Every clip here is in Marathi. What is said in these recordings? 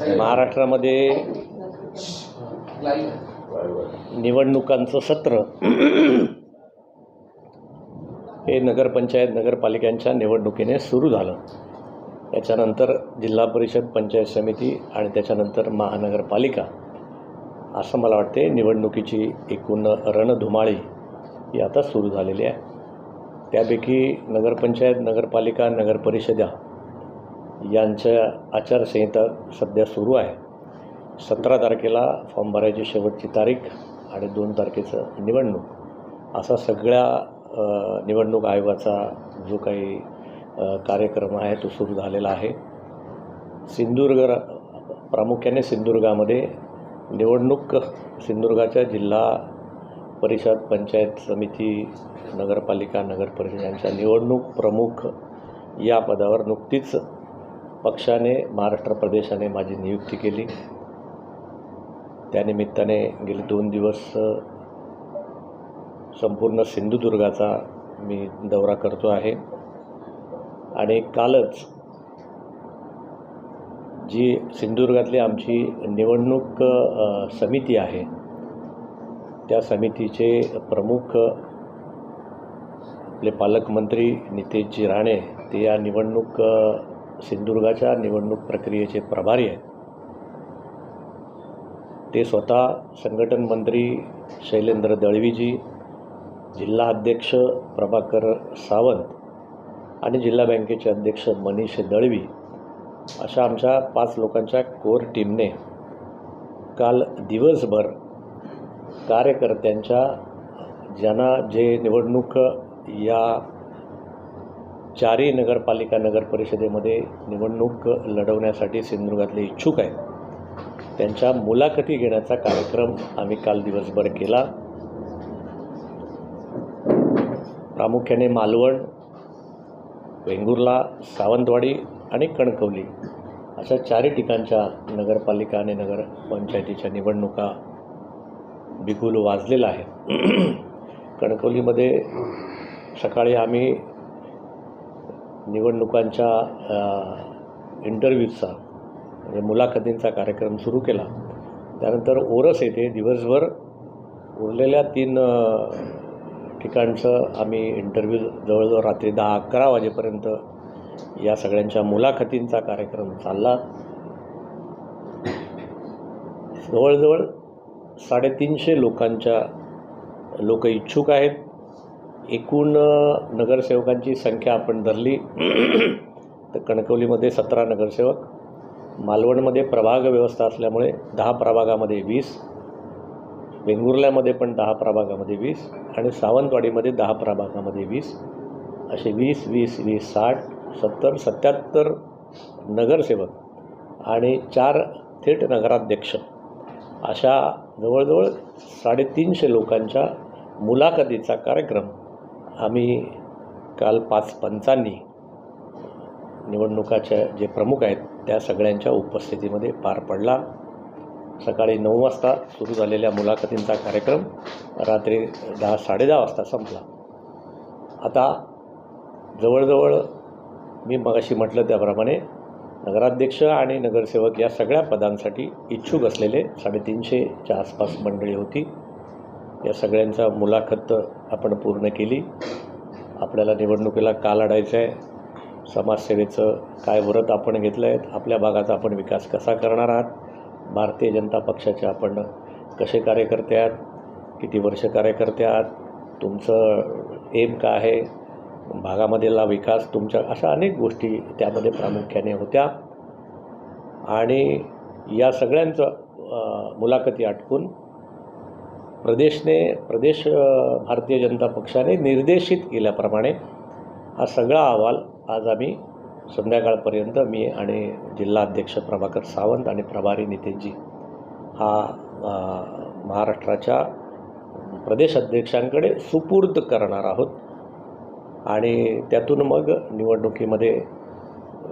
महाराष्ट्रामध्ये निवडणुकांचं सत्र हे नगरपंचायत नगरपालिकांच्या निवडणुकीने सुरू झालं. त्याच्यानंतर जिल्हा परिषद पंचायत समिती आणि त्याच्यानंतर महानगरपालिका. असं मला वाटते निवडणुकीची एकूण रणधुमाळी ही आता सुरू झालेली आहे. त्यापैकी नगरपंचायत नगरपालिका नगरपरिषदा यांच्या आचारसंहिता सध्या सुरू आहे. सतरा तारखेला फॉर्म भरायची शेवटची तारीख आणि दोन तारखेचं निवडणूक. असा सगळ्या निवडणूक आयोगाचा जो काही कार्यक्रम आहे तो सुरू झालेला आहे. सिंधुदुर्ग प्रामुख्याने सिंधुदुर्गामध्ये निवडणूक सिंधुदुर्गाच्या जिल्हा परिषद पंचायत समिती नगरपालिका नगर परिषद यांच्या निवडणूक प्रमुख या पदावर नुकतीच पक्षाने महाराष्ट्र प्रदेशाने माझी नियुक्ती केली. त्यानिमित्ताने गेले दोन दिवस संपूर्ण सिंधुदुर्गाचा मी दौरा करतो आहे. आणि कालच जी सिंधुदुर्गातली आमची निवडणूक समिती आहे त्या समितीचे प्रमुख आपले पालकमंत्री नितेशजी राणे ते या निवडणूक सिंधुदुर्गाच्या निवडणूक प्रक्रियेचे प्रभारी आहेत. ते स्वतः संघटन मंत्री शैलेंद्र दळवीजी जिल्हा अध्यक्ष प्रभाकर सावंत आणि जिल्हा बँकेचे अध्यक्ष मनीष दळवी अशा आमच्या पाच लोकांच्या कोर टीमने काल दिवसभर कार्यकर्त्यांच्या ज्यांना जे निवडणूक या चारही नगरपालिका नगर परिषदेमध्ये निवडणूक लढवण्यासाठी सिंधुदुर्गातले इच्छुक आहेत. त्यांच्या मुलाखती घेण्याचा कार्यक्रम आम्ही काल दिवसभर केला. प्रामुख्याने मालवण वेंगुर्ला सावंतवाडी आणि कणकवली अशा चारही ठिकाणच्या नगरपालिका आणि नगरपंचायतीच्या निवडणुका बिगुल वाजलेला आहे. कणकवलीमध्ये सकाळी आम्ही निवडणुकांच्या इंटरव्ह्यूजचा म्हणजे मुलाखतींचा कार्यक्रम सुरू केला. त्यानंतर ओरस येथे दिवसभर उरलेल्या तीन ठिकाणचं आम्ही इंटरव्ह्यू जवळजवळ रात्री दहा अकरा वाजेपर्यंत या सगळ्यांच्या मुलाखतींचा कार्यक्रम चालला. जवळजवळ साडेतीनशे लोकांच्या लोक इच्छुक आहेत. एकूण नगरसेवकांची संख्या आपण धरली तर कणकवलीमध्ये सतरा नगरसेवक मालवणमध्ये प्रभाग व्यवस्था असल्यामुळे दहा प्रभागामध्ये वीस वेंगुर्ल्यामध्ये पण दहा प्रभागामध्ये वीस आणि सावंतवाडीमध्ये दहा प्रभागामध्ये वीस असे वीस वीस वीस साठ सत्तर सत्याहत्तर नगरसेवक आणि चार थेट नगराध्यक्ष. अशा जवळजवळ साडेतीनशे लोकांच्या मुलाखतीचा कार्यक्रम आम्ही काल पाच पंचांनी निवडणुकाच्या जे प्रमुख आहेत त्या सगळ्यांच्या उपस्थितीमध्ये पार पडला. सकाळी नऊ वाजता सुरू झालेल्या मुलाखतींचा कार्यक्रम रात्री दहा साडेदहा वाजता संपला. आता जवळजवळ मी मगाशी म्हटलं त्याप्रमाणे नगराध्यक्ष आणि नगरसेवक या सगळ्या पदांसाठी इच्छुक असलेले साडेतीनशेच्या आसपास मंडळी होती. या सगळ्यांचा मुलाखत आपण पूर्ण केली. आपल्याला निवडणुकीला का लढायचं आहे समाजसेवेचं काय व्रत आपण घेतलं आहे आपल्या भागाचा आपण विकास कसा करणार आहात? भारतीय जनता पक्षाचे आपण कसे कार्यकर्ते आहात? किती वर्ष कार्यकर्ते आहात? तुमचं एम काय आहे? भागामधला विकास तुमच्या अशा अनेक गोष्टी त्यामध्ये प्रामुख्याने होत्या. आणि या सगळ्यांचं मुलाखती आटकून प्रदेशने प्रदेश भारतीय जनता पक्षाने निर्देशित केल्याप्रमाणे हा सगळा अहवाल आज आम्ही संध्याकाळपर्यंत मी आणि जिल्हा अध्यक्ष प्रभाकर सावंत आणि प्रभारी नितेशजी हा महाराष्ट्राच्या प्रदेश अध्यक्षांकडे सुपूर्द करणार आहोत. आणि त्यातून मग निवडणुकीमध्ये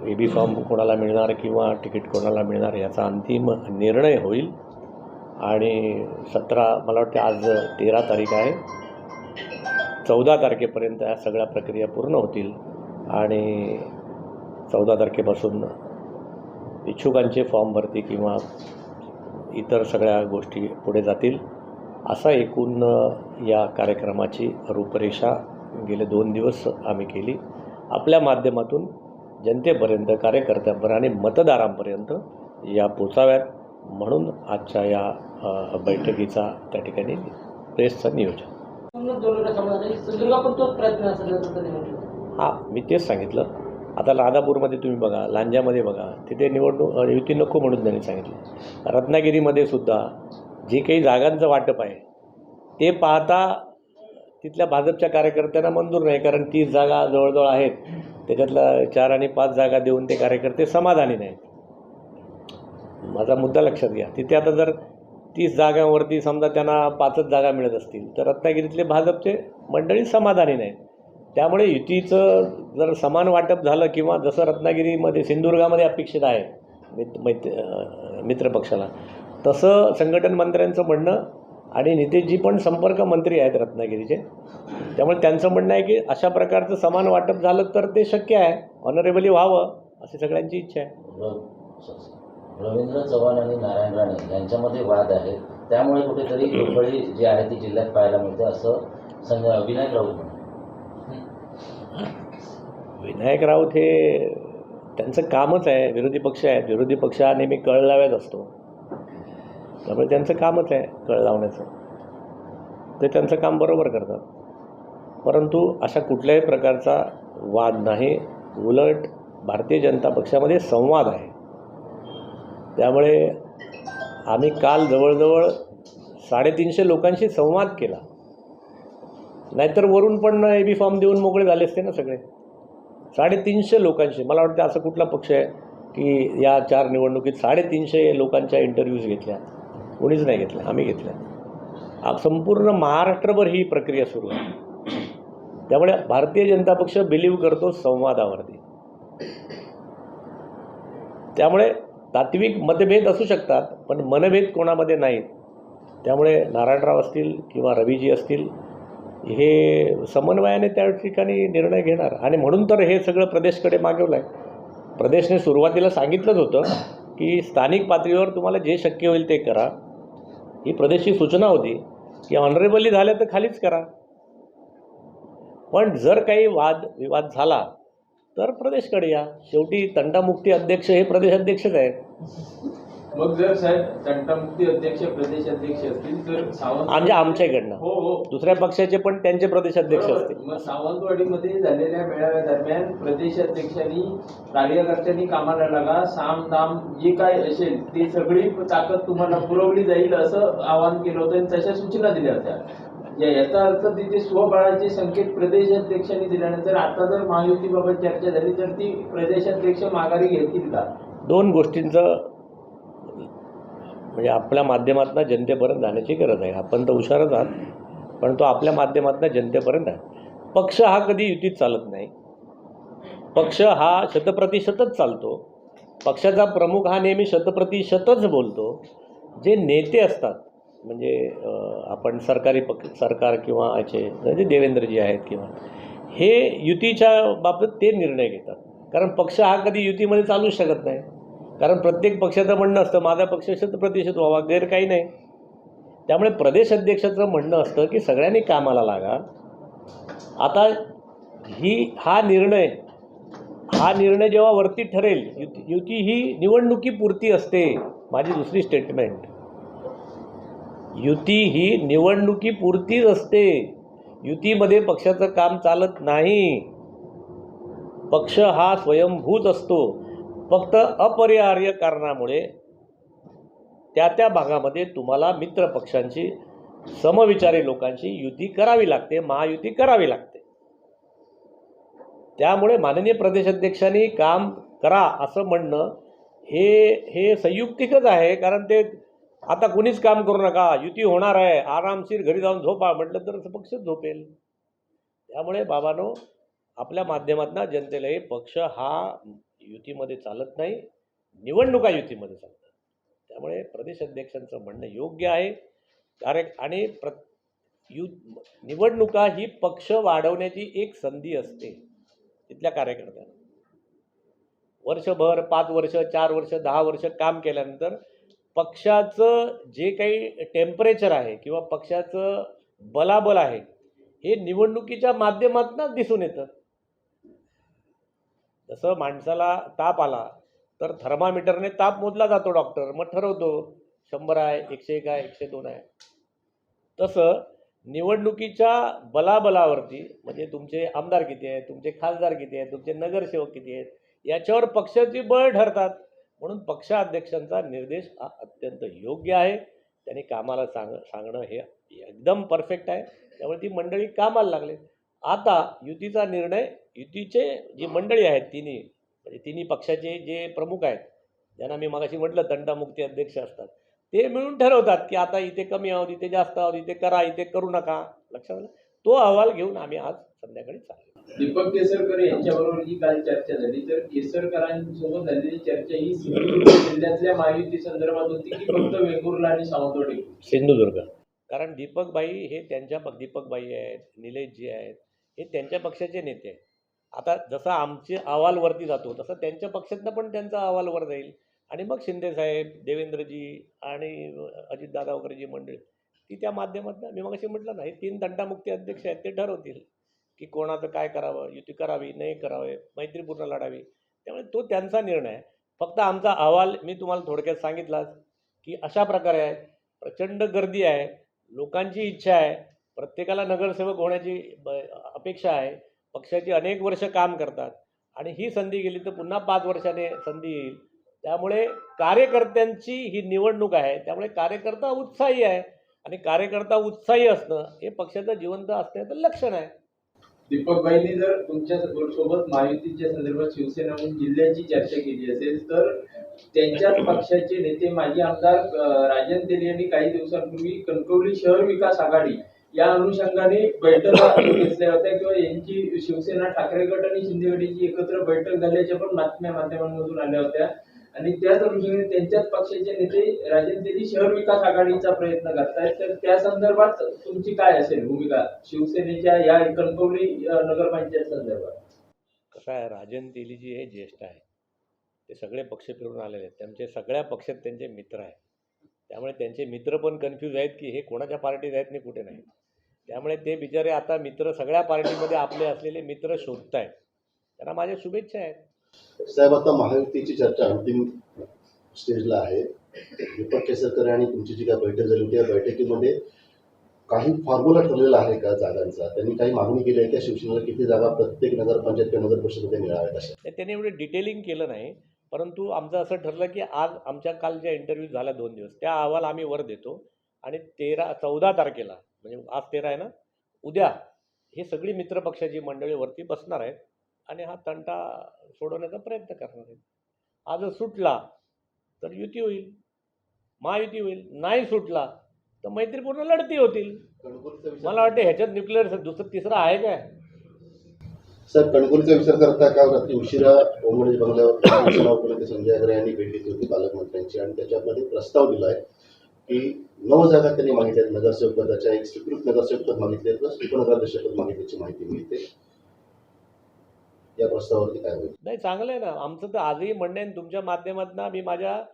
ए बी फॉर्म कोणाला मिळणार किंवा तिकीट कोणाला मिळणार याचा अंतिम निर्णय होईल. आणि सतरा मला वाटते आज तेरा तारीख आहे. चौदा तारखेपर्यंत या सगळ्या प्रक्रिया पूर्ण होतील. आणि चौदा तारखेपासून इच्छुकांचे फॉर्म भरती किंवा इतर सगळ्या गोष्टी पुढे जातील. असा एकूण या कार्यक्रमाची रूपरेषा गेले दोन दिवस आम्ही केली. आपल्या माध्यमातून जनतेपर्यंत कार्यकर्त्यांपर्यंत आणि मतदारांपर्यंत या पोचाव्यात. म्हणून आजच्या या बैठकीचा त्या ठिकाणी प्रेसचं नियोजन. हां मी तेच सांगितलं. आता राधापूरमध्ये तुम्ही बघा लांजामध्ये बघा तिथे निवडणूक युती नको म्हणून त्यांनी सांगितलं. रत्नागिरीमध्ये सुद्धा जे काही जागांचं वाटप आहे ते पाहता तिथल्या भाजपच्या कार्यकर्त्यांना मंजूर नाही कारण तीस जागा जवळजवळ आहेत. त्याच्यातल्या चार आणि पाच जागा देऊन ते कार्यकर्ते समाधानी नाहीत. माझा मुद्दा लक्षात घ्या. तिथे आता जर तीस जागांवरती समजा त्यांना पाचच जागा मिळत असतील तर रत्नागिरीतले भाजपचे मंडळी समाधानी नाहीत. त्यामुळे युतीचं जर समान वाटप झालं किंवा जसं रत्नागिरीमध्ये सिंधुदुर्गामध्ये अपेक्षित आहे मित मैत्र मित्रपक्षाला तसं संघटन मंत्र्यांचं म्हणणं आणि नितेशजी पण संपर्क मंत्री आहेत रत्नागिरीचे. त्यामुळे त्यांचं म्हणणं आहे की अशा प्रकारचं समान वाटप झालं तर ते शक्य आहे. ऑनरेबली व्हावं अशी सगळ्यांची इच्छा आहे. हो, रवींद्र चव्हाण आणि नारायण राणे यांच्यामध्ये वाद आहे. त्यामुळे कुठेतरी खळबळी जी आहे ती जिल्ह्यात पाहायला मिळते असं संग विनायक राऊत विनायक राऊत हे त्यांचं कामच आहे. विरोधी पक्ष आहे विरोधी पक्ष हा नेहमी कळ लावत असतो. त्यामुळे त्यांचं कामच आहे कळ लावण्याचं. ते त्यांचं काम बरोबर करतात. परंतु अशा कुठल्याही प्रकारचा वाद नाही. उलट भारतीय जनता पक्षामध्ये संवाद आहे. त्यामुळे आम्ही काल जवळजवळ साडेतीनशे लोकांशी संवाद केला. नाहीतर वरून पण ए बी फॉर्म देऊन मोकळे झाले असते ना सगळे. साडेतीनशे लोकांशी मला वाटतं असं कुठला पक्ष आहे की या चार निवडणुकीत साडेतीनशे लोकांच्या इंटरव्ह्यूज घेतल्या. कोणीच नाही घेतल्या आम्ही घेतल्या. संपूर्ण महाराष्ट्रभर ही प्रक्रिया सुरू आहे. त्यामुळे भारतीय जनता पक्ष बिलीव्ह करतो संवादावरती. त्यामुळे तात्विक मतभेद असू शकतात पण मनभेद कोणामध्ये नाहीत. त्यामुळे नारायणराव असतील किंवा रवीजी असतील हे समन्वयाने त्या ठिकाणी निर्णय घेणार. आणि म्हणून तर हे सगळं प्रदेशकडे मागवलं आहे प्रदेशने सुरुवातीला सांगितलंच होतं की स्थानिक पातळीवर तुम्हाला जे शक्य होईल ते करा. ही प्रदेशची सूचना होती की ऑनरेबली झाल्या तर खालीच करा. पण जर काही वाद विवाद झाला तर प्रदेशकडे या. शेवटी तंटामुक्ती अध्यक्ष हे प्रदेश अध्यक्षच आहेत. मग जर साहेब तंटामुक्ती अध्यक्ष प्रदेश अध्यक्ष असतील तर सावंत इकडनं हो हो. दुसऱ्या पक्षाचे पण त्यांचे प्रदेश अध्यक्ष. असतील. मग सावंतवाडीमध्ये झालेल्या मेळाव्यादरम्यान प्रदेश अध्यक्षांनी कार्यकर्त्यांनी कामाला लागा साम दाम जे काय असेल ते सगळी ताकद तुम्हाला पुरवली जाईल असं आवाहन केलं होतं आणि तशा सूचना दिल्या होत्या. या- याचा अर्थ तिथे स्वबळाचे संकेत प्रदेशाध्यक्षांनी दिल्यानंतर आता जर महायुतीबाबत चर्चा झाली तर ती प्रदेशाध्यक्ष माघारी घेतील का? दोन गोष्टींचं म्हणजे आपल्या माध्यमातून जनतेपर्यंत जाण्याची गरज आहे. आपण तर हुशारच आहात पण तो आपल्या माध्यमातून जनतेपर्यंत आहे. पक्ष हा कधी युतीत चालत नाही. पक्ष हा शतप्रतिशतच चालतो. पक्षाचा प्रमुख हा नेहमी शतप्रतिशतच बोलतो. जे नेते असतात म्हणजे आपण सरकारी पक्ष सरकार किंवा याचे म्हणजे देवेंद्रजी आहेत किंवा हे युतीच्या बाबतीत ते निर्णय घेतात. कारण पक्ष हा कधी युतीमध्ये चालूच शकत नाही. कारण प्रत्येक पक्षाचं म्हणणं असतं माझा पक्ष शतप्रतिशत व्हावा गैर काही नाही. त्यामुळे प्रदेश अध्यक्षाचं म्हणणं असतं की सगळ्यांनी कामाला लागा. आता ही हा निर्णय हा निर्णय जेव्हा वरती ठरेल युती युती ही निवडणुकीपुरती असते माझी दुसरी स्टेटमेंट युती ही निवडणुकीपुरतीच असते. युतीमध्ये पक्षाचं काम चालत नाही. पक्ष हा स्वयंभूत असतो. फक्त अपरिहार्य कारणामुळे त्या त्या भागामध्ये तुम्हाला मित्र पक्षांची समविचारी लोकांची युती करावी लागते महायुती करावी लागते. त्यामुळे माननीय प्रदेशाध्यक्षांनी काम करा असं म्हणणं हे हे संयुक्तिकच आहे. कारण ते आता कुणीच काम करू नका. युती होणार आहे. आरामशीर घरी जाऊन झोपा म्हटलं तर पक्षच झोपेल. त्यामुळे बाबानो आपल्या माध्यमातून जनतेला हे पक्ष हा युतीमध्ये चालत नाही. निवडणुका युतीमध्ये चालतात. त्यामुळे प्रदेश अध्यक्षांचं म्हणणं योग्य आहे. कार्य आणि प्र यु निवडणुका ही पक्ष वाढवण्याची एक संधी असते. तिथल्या कार्यकर्त्यांना. वर्षभर पाच वर्ष चार वर्ष दहा वर्ष काम केल्यानंतर पक्षाचं जे काही टेम्परेचर आहे किंवा पक्षाचं बलाबल आहे हे निवडणुकीच्या माध्यमातूनच दिसून येतं. जसं माणसाला ताप आला तर थर्मामीटरने ताप मोजला जातो डॉक्टर मग ठरवतो शंभर आहे एकशे एक आहे एकशे दोन आहे. तसं निवडणुकीच्या बलाबलावरती म्हणजे तुमचे आमदार किती आहेत तुमचे खासदार किती आहेत तुमचे नगरसेवक किती आहेत याच्यावर पक्षाची बळ ठरतात. म्हणून पक्षाध्यक्षांचा निर्देश हा अत्यंत योग्य आहे. त्यांनी कामाला सांग सांगणं हे एकदम परफेक्ट आहे. त्यामुळे ती मंडळी कामाला लागले. आता युतीचा निर्णय युतीचे जी मंडळी आहेत तिन्ही म्हणजे तिन्ही पक्षाचे जे प्रमुख आहेत ज्यांना मी मगाशी म्हटलं तंटामुक्ती अध्यक्ष असतात ते मिळून ठरवतात की आता इथे कमी आहोत इथे जास्त आहोत इथे करा इथे करू नका. लक्षात आलं? तो अहवाल घेऊन आम्ही आज संध्याकाळी चाललो. दीपक केसरकर यांच्याबरोबर जी काल चर्चा झाली. तर केसरकरांसोबत झालेली चर्चा ही सिंधुदुर्ग जिल्ह्यातल्या महायुती संदर्भात होती की फक्त वेंगुर्ला आणि सावंतवाडी? सिंधुदुर्ग. कारण दीपकबाई हे त्यांच्या प- दीपकबाई आहेत निलेशजी आहेत हे त्यांच्या पक्षाचे नेते आहेत. आता जसा आमचे अहवाल वरती जातो तसं त्यांच्या पक्षातनं पण त्यांचा अहवाल वर जाईल. आणि मग शिंदेसाहेब देवेंद्रजी आणि अजितदादा वगैरे जी मंडळी ती त्या माध्यमातून मी मग मगाशी म्हटलं ना हे तीन दंडामुक्ती अध्यक्ष आहेत ते ठरवतील. की कोणाचं काय करावं युती करावी नाही करावे मैत्रीपूर्ण लढावी. त्यामुळे तो त्यांचा निर्णय. आहे फक्त आमचा अहवाल मी तुम्हाला थोडक्यात सांगितलाच की अशा प्रकारे आहे. प्रचंड गर्दी आहे. लोकांची इच्छा आहे. प्रत्येकाला नगरसेवक होण्याची ब- अपेक्षा आहे. पक्षाची अनेक वर्ष काम करतात. आणि ही संधी गेली तर पुन्हा पाच वर्षाने संधी येईल. त्यामुळे कार्यकर्त्यांची ही निवडणूक आहे. त्यामुळे कार्यकर्ता उत्साही आहे. आणि कार्यकर्ता उत्साही असणं हे पक्षाचं जिवंत असण्याचं लक्षण आहे. दीपकबाईंनी जर तुमच्यासोबत महायुतीच्या संदर्भात शिवसेना म्हणून जिल्ह्याची चर्चा केली असेल तर त्यांच्याच पक्षाचे नेते माजी आमदार राजन तेली यांनी काही दिवसांपूर्वी कणकवली शहर विकास आघाडी या अनुषंगाने बैठका घेतल्या होत्या किंवा यांची शिवसेना ठाकरे गट आणि शिंदे गटाची एकत्र बैठक झाल्याच्या पण बातम्या माध्यमांमधून आल्या होत्या. आणि त्याच दृष्टीने त्यांच्याच पक्षाचे नेते राजन शहर विकास आघाडीचा प्रयत्न करतायत. तर त्या संदर्भात तुमची काय असेल भूमिका? शिवसेनेच्या या कणकवली नगरपंचायत संदर्भात. कसं आहे राजन तेलीजी हे ज्येष्ठ आहे ते सगळे पक्ष फिरून आलेले आहेत. त्यांचे सगळ्या पक्षात त्यांचे मित्र आहेत. त्यामुळे त्यांचे मित्र पण कन्फ्यूज आहेत की हे कोणाच्या पार्टीत आहेत आणि कुठे नाही त्यामुळे ते बिचारे आता मित्र सगळ्या पार्टीमध्ये आपले असलेले मित्र शोधत आहेत त्यांना माझ्या शुभेच्छा आहेत. साहेब आता महायुतीची चर्चा अंतिम स्टेजला आहे. दीपक केसरकर आणि तुमची जी काय बैठक झाली होती या बैठकीमध्ये काही फॉर्म्युला ठरलेला आहे का जागांचा? त्यांनी काही मागणी केली आहे का शिवसेनेला किती जागा प्रत्येक नगरपंचायत किंवा नगर परिषदेमध्ये मिळाव्यात अशा? त्यांनी एवढे डिटेलिंग केलं नाही परंतु आमचं असं ठरलं की आज आमच्या काल ज्या इंटरव्ह्यू झाल्या दोन दिवस त्या अहवाल आम्ही वर देतो आणि तेरा चौदा तारखेला म्हणजे आज तेरा आहे ना उद्या हे सगळी मित्रपक्षाची मंडळी वरती बसणार आहेत. आणि हा तंटा सोडवण्याचा प्रयत्न करणार आहेत आज सुटला तर युती होईल महायुती होईल नाही सुटला तर मैत्रीपूर्ण लढती होतील. मला वाटतं ह्याच्यात न्यूक्लिअर दुसरं तिसरं आहे काय? साहेब कणकवलीचा विचार करता का? रात्री उशिरा ओमगणेश बंगल्यावर संजय अग्रे यांनी भेट घेतली होती पालकमंत्र्यांची आणि त्याच्यामध्ये प्रस्ताव दिलाय की नऊ जागा त्यांनी मागितल्या आहेत. नगरसेवक पदाच्या एक स्वीकृत नगरसेवक पद मागितले प्लस उपनगराध्यक्ष पद मागितल्याची माहिती मिळते. या प्रस्तावावरती काय होईल? नाही चांगलं आहे ना. आमचं तर आजही म्हणणं आहे तुमच्या माध्यमातून मी माझ्या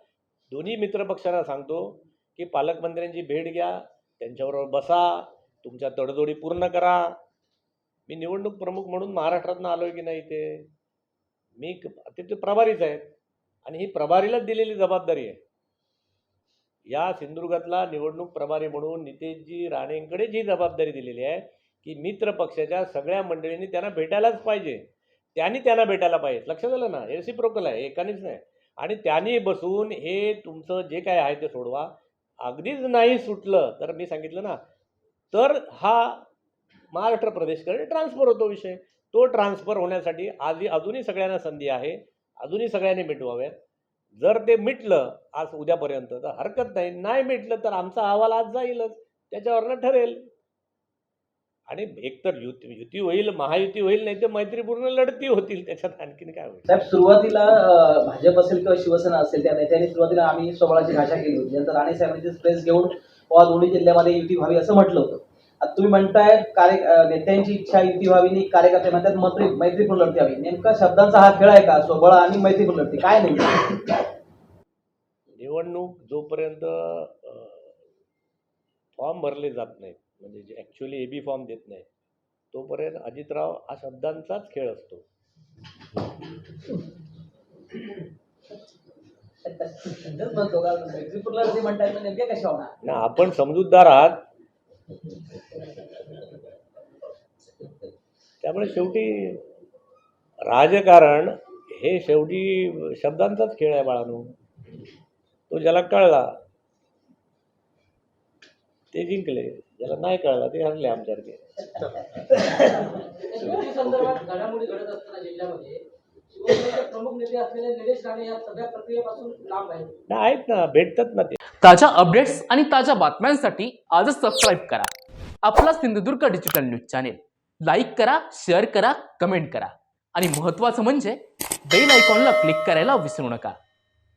दोन्ही मित्रपक्षांना सांगतो की पालकमंत्र्यांची भेट घ्या त्यांच्याबरोबर बसा तुमच्या तडजोडी पूर्ण करा. मी निवडणूक प्रमुख म्हणून महाराष्ट्रातनं आलो आहे की नाही ते मी क- तिथे प्रभारीच आहेत. आणि ही प्रभारीलाच दिलेली जबाबदारी आहे. या सिंधुदुर्गातला निवडणूक प्रभारी म्हणून नितेशजी राणेंकडे जी जबाबदारी दिलेली आहे की मित्र पक्षाच्या सगळ्या मंडळींनी त्यांना भेटायलाच पाहिजे. त्यांनी त्यांना भेटायला पाहिजे. लक्ष झालं ना? रेसिप्रोकल आहे एकानेच नाही. आणि त्यांनी बसून हे तुमचं जे काय आहे ते सोडवा. अगदीच नाही सुटलं तर मी सांगितलं ना तर हा महाराष्ट्र प्रदेशकडे ट्रान्सफर होतो विषय. तो ट्रान्सफर होण्यासाठी आधी अजूनही सगळ्यांना संधी आहे. अजूनही सगळ्यांनी मिटवाव्यात. जर ते मिटलं आज उद्यापर्यंत तर हरकत नाही. नाही मिटलं तर आमचा अहवाल आज जाईलच. त्याच्यावरनं ठरेल. आणि एकतर युती युती होईल महायुती होईल नाही तर मैत्रीपूर्ण लढती होतील त्याच्यात आणखीन काय होईल? साहेब सुरुवातीला भाजप असेल किंवा शिवसेना असेल त्या नेत्यांनी सुरुवातीला आम्ही स्वबळाची भाषा केली होती. नंतर राणे साहेबांची प्रेस घेऊन वा दोन्ही जिल्ह्यामध्ये युती व्हावी असं म्हटलं होतं. आता तुम्ही म्हणताय कार्य नेत्यांची इच्छा युती व्हावी आणि कार्यकर्ते म्हणतात मैत्री मैत्रीपूर्ण लढती व्हावी. नेमका शब्दांचा हा खेळ आहे का? स्वबळ आणि मैत्रीपूर्ण लढती काय नाही निवडणूक जोपर्यंत फॉर्म भरले जात नाहीत म्हणजे जे ॲक्च्युली ए बी फॉर्म देत नाही तोपर्यंत अजितराव हा शब्दांचाच खेळ असतो. ना आपण समजूतदार आहात. त्यामुळे शेवटी राजकारण हे शेवटी शब्दांचाच खेळ आहे बाळानो. तो ज्याला कळला ते जिंकले. ज्याला नाही कळला ते हरले आमच्यासारखे. संदर्भात घडामोडी घडत असताना जिल्ह्यामध्ये शिवसेनेचे प्रमुख नेते असलेले निलेश राणे या सगळ्या प्रक्रियेपासून लांब आहेत. ना आहेत ना भेटतात ना ते. ताज्या अपडेट्स आणि ताज्या बातम्यांसाठी आजच सबस्क्राईब करा. आपला Sindhudurg digital news channel like करा शेअर करा कमेंट करा. आणि महत्त्वाचं म्हणजे बेल आयकॉनला क्लिक करायला विसरू नका.